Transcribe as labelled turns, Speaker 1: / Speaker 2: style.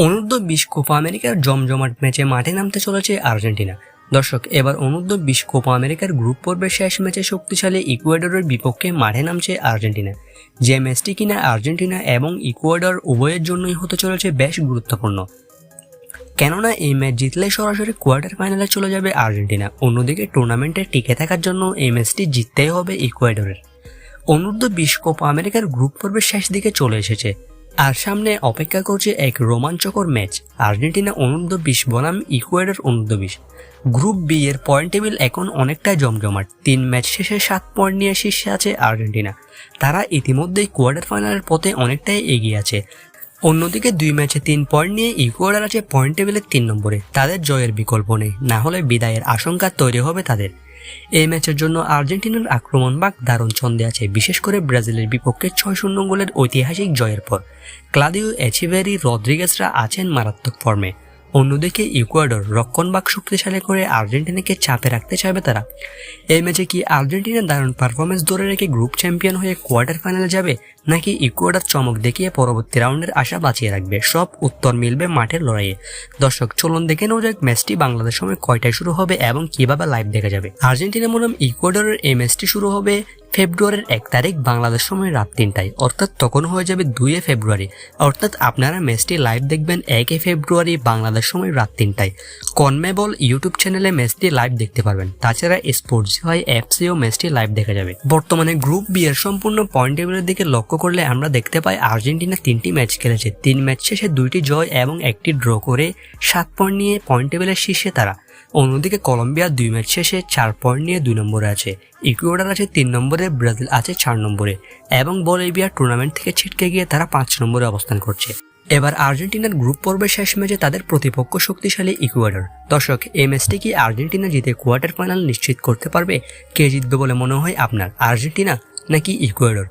Speaker 1: অনূর্ধ্ব বিশ কোপা আমেরিকার জমজমাট ম্যাচে মাঠে নামতে চলেছে আর্জেন্টিনা। দর্শক, এবার অনূর্ধ্ব বিশ কোপা আমেরিকার গ্রুপ পর্বের শেষ ম্যাচে শক্তিশালী ইকুয়েডরের বিপক্ষে মাঠে নামছে আর্জেন্টিনা। যে ম্যাচটি কিনা আর্জেন্টিনা এবং ইকুয়েডর উভয়ের জন্যই হতে চলেছে বেশ গুরুত্বপূর্ণ। কেননা, এই ম্যাচ জিতলে সরাসরি কোয়ার্টার ফাইনালে চলে যাবে আর্জেন্টিনা। অন্যদিকে, টুর্নামেন্টে টিকে থাকার জন্য এই ম্যাচটি জিততেই হবে ইকুয়েডরের। অনূর্ধ্ব বিশ কোপা আমেরিকার গ্রুপ পর্বের শেষ দিকে চলে এসেছে আর সামনে অপেক্ষা করছে এক রোমাঞ্চকর ম্যাচ। আর্জেন্টিনা অনূর্ধ্ব বিশ, বনাম ইকুয়েডর অনূর্ধ্ব বিশ গ্রুপ বি এর পয়েন্ট টেবিল এখন অনেকটাই জমজমাট। তিন ম্যাচ শেষে সাত পয়েন্ট নিয়ে শীর্ষে আছে আর্জেন্টিনা। তারা ইতিমধ্যেই কোয়ার্টার ফাইনালের পথে অনেকটাই এগিয়ে আছে। অন্যদিকে দুই ম্যাচে তিন পয়েন্ট নিয়ে ইকুয়েডর আছে পয়েন্ট টেবিলের তিন নম্বরে। তাদের জয়ের বিকল্প নেই। না হলে বিদায়ের আশঙ্কা তৈরি হবে তাদের। এই ম্যাচের জন্য আর্জেন্টিনার আক্রমণ বাক দারুণ ছন্দে আছে, বিশেষ করে ব্রাজিলের বিপক্ষে ছয় শূন্য গোলের ঐতিহাসিক জয়ের পর। ক্লাদিও এচিভেরি রদ্রিগেসরা আছেন মারাত্মক ফর্মে। অন্যদিকে ইকুয়েডর রক্ষণবাক শক্তিশালী করে আর্জেন্টিনাকে চাপে রাখতে চাইবে তারা। এই ম্যাচে কি আর্জেন্টিনা দারুণ পারফরমেন্স ধরে রেখে গ্রুপ চ্যাম্পিয়ন হয়ে কোয়ার্টার ফাইনালে যাবে, নাকি ইকুয়েডর চমক দেখিয়ে পরবর্তী রাউন্ডের আশা বাঁচিয়ে রাখবে? সব উত্তর মিলবে মাঠের লড়াইয়ে। দর্শক, চলুন দেখে নেওয়া যাক ম্যাচটি বাংলাদেশ সময় কয়টায় শুরু হবে এবং কীভাবে লাইভ দেখা যাবে। আর্জেন্টিনা বনাম ইকুয়েডরের এই ম্যাচটি শুরু হবে ফেব্রুয়ারির এক তারিখ বাংলাদেশ সময় রাত তিনটায়। অর্থাৎ তখন হয়ে যাবে দুইয়ে ফেব্রুয়ারি। অর্থাৎ আপনারা ম্যাচটি লাইভ দেখবেন একে ফেব্রুয়ারি বাংলাদেশ সময় রাত তিনটায়। কনমেবল ইউটিউব চ্যানেলে ম্যাচটি লাইভ দেখতে পারবেন। তাছাড়া স্পোর্টস হয় অ্যাপসেও ম্যাচটি লাইভ দেখা যাবে। বর্তমানে গ্রুপ বি এর সম্পূর্ণ পয়েন্ট টেবিলের দিকে লক্ষ্য করলে আমরা দেখতে পাই আর্জেন্টিনা তিনটি ম্যাচ খেলেছে। তিন ম্যাচ শেষে দুইটি জয় এবং একটি ড্র করে সাত পয়েন্ট নিয়ে পয়েন্ট টেবিলের শীর্ষে তারা। অন্যদিকে কলম্বিয়া দুই ম্যাচ শেষে চার পয়েন্ট নিয়ে দুই নম্বরে আছে। ইকুয়েডার আছে তিন নম্বরে, ব্রাজিল আছে চার নম্বরে। এবং বলিভিয়া টুর্নামেন্ট থেকে ছিটকে গিয়ে তারা পাঁচ নম্বরে অবস্থান করছে। এবার আর্জেন্টিনার গ্রুপ পর্বের শেষ ম্যাচে তাদের প্রতিপক্ষ শক্তিশালী ইকুয়েডর। দর্শক, এই ম্যাচটি কি আর্জেন্টিনা জিতে কোয়ার্টার ফাইনাল নিশ্চিত করতে পারবে? কে জিতবে বলে মনে হয় আপনার, আর্জেন্টিনা নাকি ইকুয়েডর?